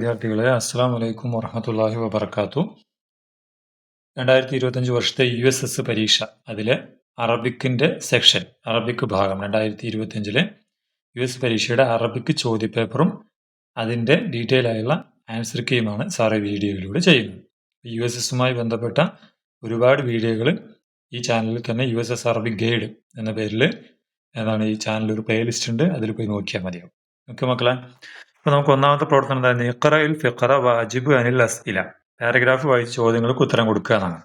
വിദ്യാർത്ഥികളെ അസ്സാം വലൈക്കും വറഹമത്തല്ലാഹി വബർക്കാത്തു രണ്ടായിരത്തി ഇരുപത്തഞ്ച് വർഷത്തെ യു എസ് എസ് പരീക്ഷ അതിലെ അറബിക്കിന്റെ സെക്ഷൻ അറബിക് ഭാഗം രണ്ടായിരത്തി ഇരുപത്തഞ്ചിലെ യു എസ് പരീക്ഷയുടെ അറബിക് ചോദ്യപേപ്പറും അതിന്റെ ഡീറ്റെയിൽ ആയുള്ള ആൻസർ കീയുമാണ് സാറ് വീഡിയോയിലൂടെ ചെയ്യുന്നത്. യു എസ് എസുമായി ബന്ധപ്പെട്ട ഒരുപാട് വീഡിയോകൾ ഈ ചാനലിൽ തന്നെ U S S Arabic guide എന്ന പേരിൽ എന്താണ് ഈ ചാനലിൽ ഒരു പ്ലേലിസ്റ്റ് ഉണ്ട് അതിൽ പോയി നോക്കിയാൽ മതിയാവും. ഓക്കെ മക്കളെ അപ്പോൾ നമുക്ക് ഒന്നാമത്തെ പ്രവർത്തനം എന്തായിരുന്നു? ഇഖറയിൽ ഫിഖറ വാജിബ് അനിൽ അസ്ഇല. പാരഗ്രാഫ് വായിച്ച് ചോദ്യങ്ങൾക്ക് ഉത്തരം കൊടുക്കുക എന്നാണ്.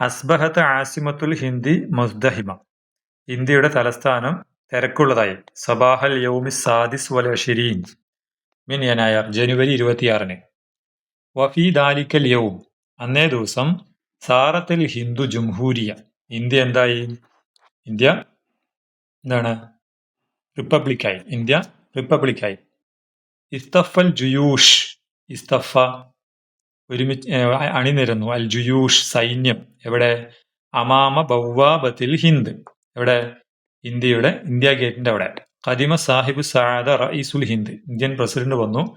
അസ്ബഹത്ത് ആസിമത്തുൽ ഹിന്ദി മുസ്ദഹിമ. ഇന്ത്യയുടെ തലസ്ഥാനം തിരക്കുള്ളതായി. സബാഹൽ യൗമി സാദിസ് വല ഷിരീൻ മിൻ യനായർ ജനുവരി ഇരുപത്തിയാറിന്. വഫി ദാലിക്കൽ യൗം. അന്നേ ദിവസം സാറത്തിൽ ഹിന്ദു ജംഹൂരിയ. ഇന്ത്യ എന്തായി? ഇന്ത്യ എന്താണ്? റിപ്പബ്ലിക്കായി. ഇന്ത്യ റിപ്പബ്ലിക്കായി. ഇസ്തഫൽ ജുയൂഷ് ഇസ്തഫ ഒരുമിച്ച് അണിനിരന്നു. അൽ ജുയൂഷ് സൈന്യം. എവിടെ? അമാമ ബൗവാബത്തിൽ ഹിന്ദ്. എവിടെ? ഇന്ത്യയുടെ ഇന്ത്യ ഗേറ്റിന്റെ അവിടെ. ഖദിമ സാഹിബ് സാദ റഈസുൽ ഹിന്ദ്. ഇന്ത്യൻ പ്രസിഡന്റ് വന്നു.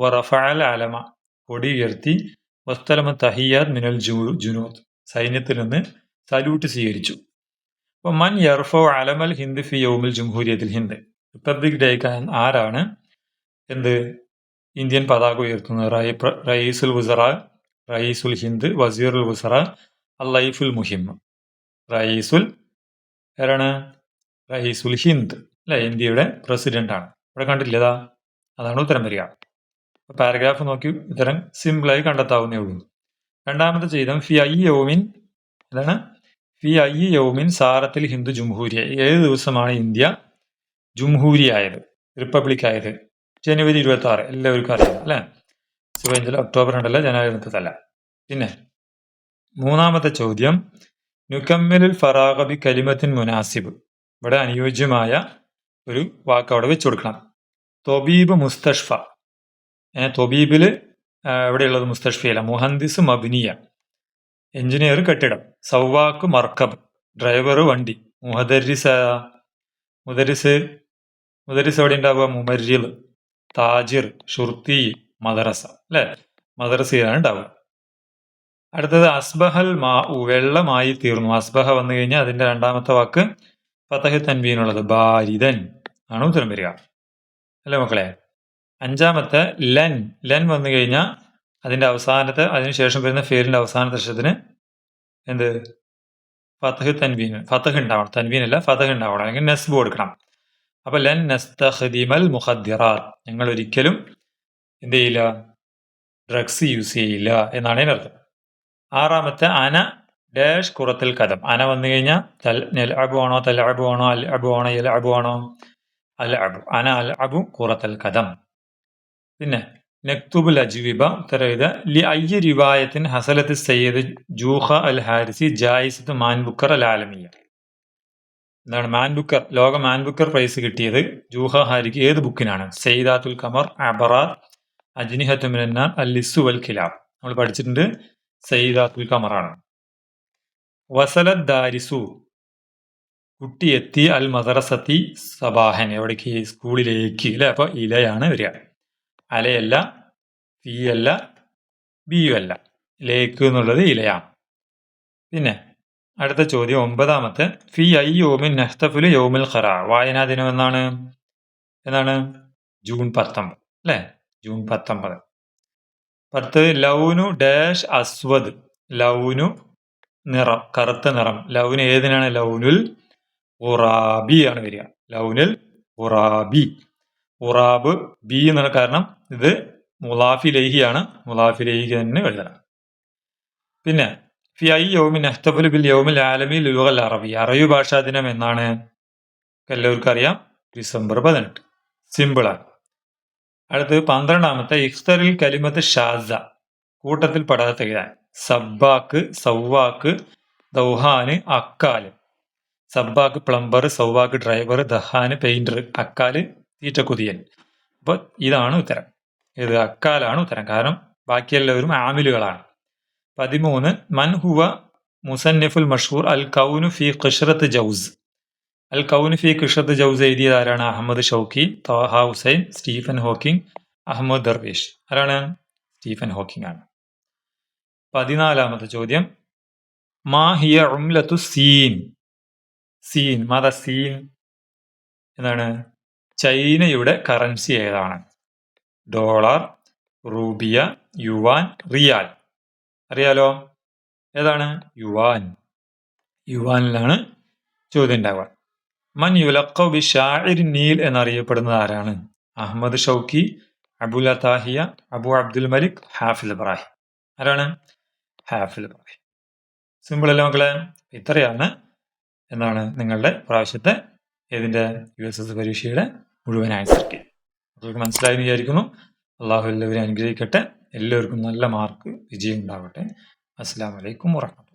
വറഫഅൽ അലമ കൊടി ഉയർത്തി. വസ്തലമ തഹിയാദ് മിനൽ ജു- ജുനൂദ്. സൈന്യത്തിൽ നിന്ന് സല്യൂട്ട് സ്വീകരിച്ചു. അപ്പൊ മൻ യർഫോ അലമൽ ഹിന്ദ് ഫി യോമിൽ ജംഹൂരിയത്തിൽ ഹിന്ദ്. റിപ്പബ്ലിക് ഡേക്ക് ആരാണ്? എന്ത്? ഇന്ത്യൻ പതാക ഉയർത്തുന്നത് ഉൽ റയീസുൽ വുസറ റയീസുൽ ഹിന്ദ് വസീറുൽ വുസറ അല്ലൈഫുൽ മുഹിം. റയീസുൽ ആരാണ്? റയീസുൽ ഹിന്ദ് അല്ലെ? ഇന്ത്യയുടെ പ്രസിഡന്റ് ആണ്. ഇവിടെ കണ്ടില്ലതാ അതാണ് ഉത്തരം വരിക. പാരഗ്രാഫ് നോക്കി ഉത്തരം സിമ്പിളായി കണ്ടെത്താവുന്നേ ഉള്ളൂ. രണ്ടാമത്തെ ചെയ്തം ഫി ഐ യോമിൻ എന്താണ്? ഫി ഐ യോമിൻ സാറത്തിൽ ഹിന്ദു ജംഹൂരിയ ഏത് ദിവസമാണ് ഇന്ത്യ ജംഹൂരിയായത് റിപ്പബ്ലിക് ആയത് ജനുവരി ഇരുപത്തി ആറ് എല്ലാവർക്കും അറിയാം അല്ലെ? സുബൈഞ്ചിൽ ഒക്ടോബർ രണ്ടല്ല ജനുവരി ഇരുപത്തല്ല പിന്നെ മൂന്നാമത്തെ ചോദ്യം. നുക്കമ്മലിൽ ഫറാഖബി കലിമത്തിൻ മുനാസിബ്. ഇവിടെ അനുയോജ്യമായ ഒരു വാക്ക് അവിടെ വെച്ച് കൊടുക്കണം. തൊബീബ് മുസ്തഷ്ഫ. തൊബീബിൽ എവിടെയുള്ളത് മുസ്തഷ്ഫയല്ല മുഹന്ദിസ് മബിനിയ. എഞ്ചിനീയർ കെട്ടിടം. സൗവാക്ക് മർക്കബ്. ഡ്രൈവർ വണ്ടി. മുഹദരിസ മുദരിസ് മുദരിസ് എവിടെ ഉണ്ടാവുക? മുമരിൽ താജിർ ഷുർത്തി മദറസ അല്ലെ? മദറസയിലാണ് ഉണ്ടാവുക. അടുത്തത് അസ്ബഹൽ മാ വെള്ളമായി തീർന്നു. അസ്ബഹ വന്നു കഴിഞ്ഞാൽ അതിന്റെ രണ്ടാമത്തെ വാക്ക് ഫതഹ് തൻവീനുള്ളത് ബാരിതൻ ആണ് ഉത്തരം വരിക. അല്ലേ മക്കളെ? അഞ്ചാമത്തെ ലൻ. ലൻ വന്നു കഴിഞ്ഞാൽ അതിന്റെ അവസാനത്തെ അതിനുശേഷം വരുന്ന ഫേലിന്റെ അവസാനത്തെ അക്ഷരത്തിന് എന്ത്? ഫതഹ് തൻവീൻ ഫതഹ് ഉണ്ടാവണം. തൻവീൻ അല്ല ഫതഹ് ഉണ്ടാവണം. അല്ലെങ്കിൽ നെസ്ബ് കൊടുക്കണം. അപ്പൊ ലൻ നസ്തഖദിമൽ മുഖദ്ദിറാത്ത് ഞങ്ങൾ ഒരിക്കലും എന്ത് ചെയ്യില്ല ഡ്രഗ്സ് യൂസ് ചെയ്യില്ല എന്നാണ് അതിനർത്ഥം. ആറാമത്തെ അന ഡാഷ് കുറത്തിൽ കഥം. അന വന്നു കഴിഞ്ഞാൽ തൽ നെൽഅബു ആണോ തൽഅബു ആണോ അൽ അബു ആണോ എൽ അബു ആണോ അൽ അബു. അന അൽ അബു കുറത്തൽ കഥം. പിന്നെ നക്തുബുൽ അജ്വിബ ഉത്തരം ഇത് ലി അയ്യ റിവായത്തിൻ ഹസലത്ത് സയ്യദ് ജൂഹ അൽ ഹാരിസി ജായിസത്ത് മാൻബുക്കർ അൽ ആലമിയ. എന്താണ് മാൻബുക്കർ ലോക മാൻ ബുക്കർ പ്രൈസ് കിട്ടിയത് ജൂഹ ഹാരിക്ക്. ഏത് ബുക്കിനാണ്? സെയ്ദാത്തുൽ കമർ അബറാർ അജ്നിഹത്ത് മിനന്നാർ അൽ ലിസു വൽ ഖിലാബ് നമ്മൾ പഠിച്ചിട്ടുണ്ട് സെയ്ദാത്തുൽ കമറാണ് വസലത് ദാരിസു കുട്ടി എത്തി അൽ മദറസത്തി സബാഹൻ എവിടേക്ക് സ്കൂളിലേക്ക് അല്ലെ? അപ്പോൾ ഇലയാണ് വരിക. അലയല്ല ഫീ അല്ല ബിയു അല്ല ലേക്ക് എന്നുള്ളത് ഇലയാണ്. പിന്നെ അടുത്ത ചോദ്യം ഒമ്പതാമത്തെ. ഫി ഐ യോമിൻ നഹ്തഫുൽ യോമിൽ ഖറ. വായനാ ദിനം എന്നാണ്? എന്നാണ്? ജൂൺ പത്തൊമ്പത്. അല്ലെ? ജൂൺ പത്തൊമ്പത്. പത്ത് ലൗനു ഡാഷ് അസ്വദ്. ലൗനു നിറം കറുത്ത നിറം. ലൗന് ഏതിനാണ്? ലൗനുൽ ഉറാബി ആണ് വരിക. ലൗനുൽ ഉറാബി ഉറാബ് ബി എന്നുള്ള കാരണം ഇത് മുലാഫി ലേഹിയാണ് മുലാഫി ലേഹി തന്നെ എഴുതണം. പിന്നെ ഫി യൗമിൻ അഹ്തഫുൽ ബിൽ യൗമിൽ ആലമി ലുഗൽ അറബി. അറബി ഭാഷാ ദിനം എന്നാണ് എല്ലാവർക്കും അറിയാം ഡിസംബർ പതിനെട്ട്. സിമ്പിളാണ് അടുത്തത് പന്ത്രണ്ടാമത്തെ. ഇഖ്തറിൽ കലിമത്ത് ഷാസ. കൂട്ടത്തിൽ പടാത്ത എഴുതാൻ സബ്ബാക്ക് സൗവാക്ക് ദൗഹാന് അക്കാൽ. സബ്ബാക്ക് പ്ലംബർ സൗവാക്ക് ഡ്രൈവർ ദഹാന് പെയിന്റർ അക്കാൽ തീറ്റക്കുതിയൻ. അപ്പൊ ഇതാണ് ഉത്തരം. ഇത് അക്കാലാണ് ഉത്തരം. കാരണം ബാക്കിയെല്ലാവരും ആമിലുകളാണ്. പതിമൂന്ന് മൻ ഹുവ മുസന്നിഫുൽ മഷൂർ അൽ കൗനു ഫി ഖിഷ്റത്ത് ജൗസ്. അൽ കൗനു ഫി ഖിഷ്റത്ത് ജൗസ് എഴുതിയത് ആരാണ്? Ahmed Shawqi Taha Hussein Stephen Hawking Ahmed Darwish. ആരാണ്? സ്റ്റീഫൻ ഹോക്കിംഗ് ആണ്. പതിനാലാമത്തെ ചോദ്യം. മാഹിയ ഉംലത്തു സീൻ. സീൻ മാത സീൻ. എന്താണ്? ചൈനയുടെ കറൻസി ഏതാണ്? ഡോളർ റൂബിയ യുവാൻ റിയാൽ. അറിയാലോ? ഏതാണ്? യുവാൻ. യുവാനിലാണ് ചോദ്യം ഉണ്ടാവുക മൻ യുലക്കോ ബി നീൽ എന്നറിയപ്പെടുന്നത് ആരാണ്? Ahmed Shawqi Abul Atahiya Abu Abdul Malik Hafiz Ibrahim. ആരാണ്? ഹാഫിൽ ഇബ്രാഹിം. സിമ്പിൾ അല്ലേ മക്കളെ? ഇത്രയാണ് എന്നാണ് നിങ്ങളുടെ പ്രാവശ്യത്തെ ഏതിന്റെ യു എസ് എസ് പരീക്ഷയുടെ മുഴുവൻ ആൻസർ കിട്ടിയത് മക്കൾക്ക് മനസ്സിലായി എന്ന് വിചാരിക്കുന്നു. അള്ളാഹു എല്ലാവരും അനുഗ്രഹിക്കട്ടെ. എല്ലാവർക്കും നല്ല മാർക്ക് വിജയം ഉണ്ടാവട്ടെ. അസ്സാം വലൈക്കും വാഹമത്തുള്ള